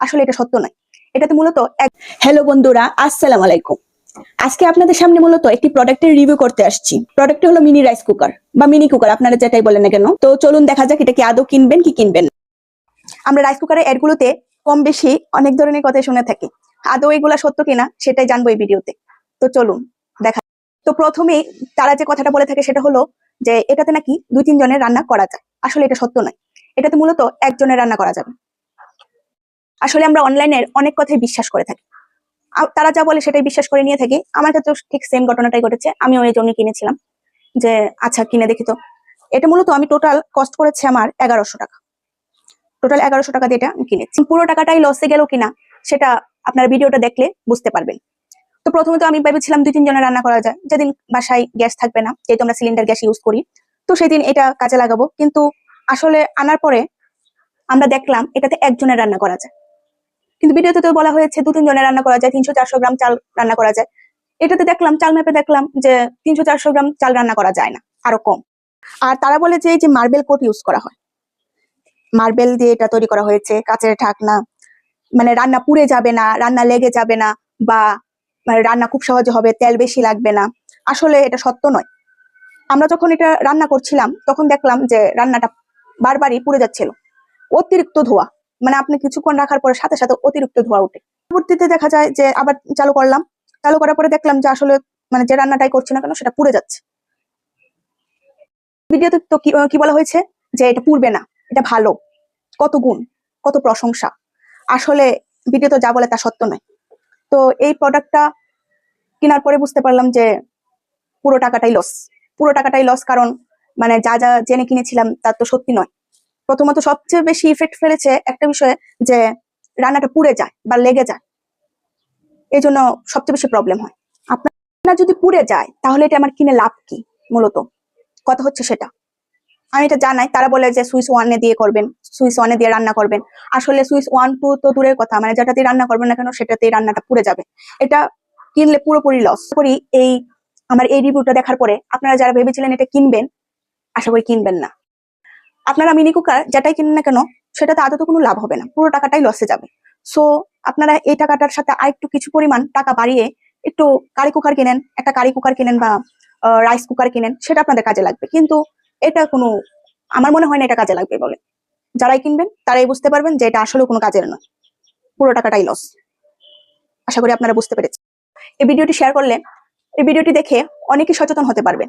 আসলে এটা সত্য নয়। এটাতে মূলত এক হ্যালো বন্ধুরা, আসসালাম আলাইকুম। আজকে আপনাদের সামনে মূলত একটি প্রোডাক্টের রিভিউ করতে আসছি। প্রোডাক্টটি হলো মিনি রাইস কুকার বা মিনি কুকার আপনারা যেটাই বলেন না কেন। তো চলুন দেখা যাক এটা কি আদৌ কিনবেন, কি কিনবেন আমরা রাইস কুকারের অ্যাডগুলোতে কম বেশি অনেক ধরনের কথা শুনে থাকি। আদৌ এগুলা সত্য কিনা, সেটাই জানব এই ভিডিওতে তো চলুন, দেখা তো প্রথমেই তারা যে কথাটা বলে থাকে সেটা হলো যে এটাতে নাকি দুই তিন জনের রান্না করা যায়। আসলে এটা সত্য নয়। এটাতে মূলত একজনের রান্না করা যাবে। আসলে আমরা অনলাইনের অনেক কথাই বিশ্বাস করে থাকি। তারা যা বলে সেটাই বিশ্বাস করে নিয়ে থাকি। আমার ক্ষেত্রে ঠিক সেম ঘটনাটাই ঘটেছে। আমিও এই জন্য কিনেছিলাম যে আচ্ছা কিনে দেখি তো। এটা মূলত আমি টোটাল কস্ট করেছে আমার এগারোশো টাকা। টোটাল এগারোশো টাকা দিয়ে এটা কিনেছি। পুরো টাকাটাই লসে গেল কিনা সেটা আপনার ভিডিওটা দেখলে বুঝতে পারবেন। তো প্রথমে তো আমি ভেবেছিলাম দুই, তিন জনের রান্না করা যায়। যেদিন বাসায় গ্যাস থাকবে না, যেহেতু আমরা সিলিন্ডার গ্যাস ইউজ করি, তো সেদিন এটা কাজে লাগাবো। কিন্তু আসলে আনার পরে আমরা দেখলাম এটাতে একজনের রান্না করা যায়। কিন্তু ভিডিওতে তো বলা হয়েছে দু তিন জনের রান্না করা যায় তিনশো চারশো গ্রাম চাল রান্না করা যায়। এটাতে দেখলাম, চাল মেপে দেখলাম যে তিনশো চারশো গ্রাম চাল রান্না করা যায় না, আরও কম। আর তারা বলে যে এই যে মার্বেল কোট ইউজ করা হয়। মার্বেল দিয়ে এটা তৈরি করা হয়েছে, কাচের ঢাকনা। মানে রান্না পুড়ে যাবে না, রান্না লেগে যাবে না, বা মানে রান্না খুব সহজে হবে, তেল বেশি লাগবে না। আসলে এটা সত্য নয়। আমরা যখন এটা রান্না করছিলাম, তখন দেখলাম যে রান্নাটা বারবারই পুড়ে যাচ্ছিল। অতিরিক্ত ধোয়া। মানে আপনি কিছুক্ষণ রাখার পরে সাথে সাথে অতিরিক্ত ধোয়া উঠে পরবর্তীতে দেখা যায় যে আবার চালু করলাম, চালু করার পরে দেখলাম যে আসলে মানে যে রান্নাটাই করছি না কেন সেটা পুড়ে যাচ্ছে। ভিডিওতে তো কি বলা হয়েছে যে এটা পুড়বে না, এটা ভালো, কত গুণ, কত প্রশংসা। আসলে ভিডিওতে যা বলে তা সত্য নয়। তো এই প্রোডাক্টটা কেনার পরে বুঝতে পারলাম যে পুরো টাকাটাই লস পুরো টাকাটাই লস কারণ মানে যা যা জেনে কিনেছিলাম তার তো সত্যি নয়। প্রথমত সবচেয়ে বেশি ইফেক্ট ফেলেছে একটা বিষয়ে যে রান্নাটা পুড়ে যায় বা লেগে যায়। এই জন্য সবচেয়ে বেশি প্রবলেম হয়। আপনার যদি পুড়ে যায়, তাহলে এটা আমার কিনে লাভ কি মূলত? কথা হচ্ছে সেটা। আমি এটা জানাই, তারা বলে যে সুইচ ওয়ানে দিয়ে করবেন, সুইচ ওয়ানে দিয়ে রান্না করবেন। আসলে সুইচ ওয়ান টু তো দূরের কথা মানে যেটা দিয়ে রান্না করবেন না কেন, সেটাতেই রান্নাটা পুড়ে যাবে। এটা কিনলে পুরোপুরি লস করি এই আমার এই রিভিউটা দেখার পরে, আপনারা যারা ভেবেছিলেন এটা কিনবেন, আশা করি কিনবেন না। আপনারা মিনি কুকার যেটাই কিনেন না কেন, সেটাতে আদৌ কোনো লাভ হবে না। পুরো টাকাটাই লসে যাবে। সো আপনারা এই টাকাটার সাথে আরেকটু কিছু পরিমাণ টাকা বাড়িয়ে একটু কারি কুকার কিনেন, একটা কারি কুকার কিনেন বা রাইস কুকার কিনেন, সেটা আপনাদের কাজে লাগবে। কিন্তু এটা কোনো, আমার মনে হয় না এটা কাজে লাগবে বলে। যারাই কিনবেন, তারাই বুঝতে পারবেন যে এটা আসলে কোনো কাজের নয়। পুরো টাকাটাই লস আশা করি আপনারা বুঝতে পেরেছেন। এই ভিডিওটি শেয়ার করলে, এই ভিডিওটি দেখে অনেকে সচেতন হতে পারবেন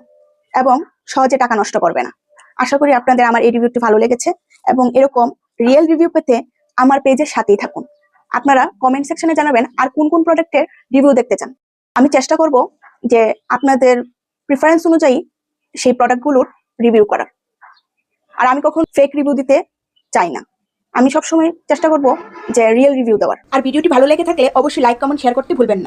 এবং সহজে টাকা নষ্ট করবে না। আশা করি আপনাদের আমার এই রিভিউটি ভালো লেগেছে এবং এরকম রিয়েল রিভিউ পেতে আমার পেজের সাথেই থাকুন। আপনারা কমেন্ট সেকশনে জানাবেন আর কোন কোন প্রোডাক্টের রিভিউ দেখতে চান। আমি চেষ্টা করব যে আপনাদের প্রিফারেন্স অনুযায়ী সেই প্রোডাক্টগুলোর রিভিউ করার আর আমি কখন ফেক রিভিউ দিতে চাই না। আমি সবসময় চেষ্টা করব যে রিয়েল রিভিউ দেওয়ার। আর ভিডিওটি ভালো লেগে থাকলে অবশ্যই লাইক কমেন্ট শেয়ার করতে ভুলবেন না।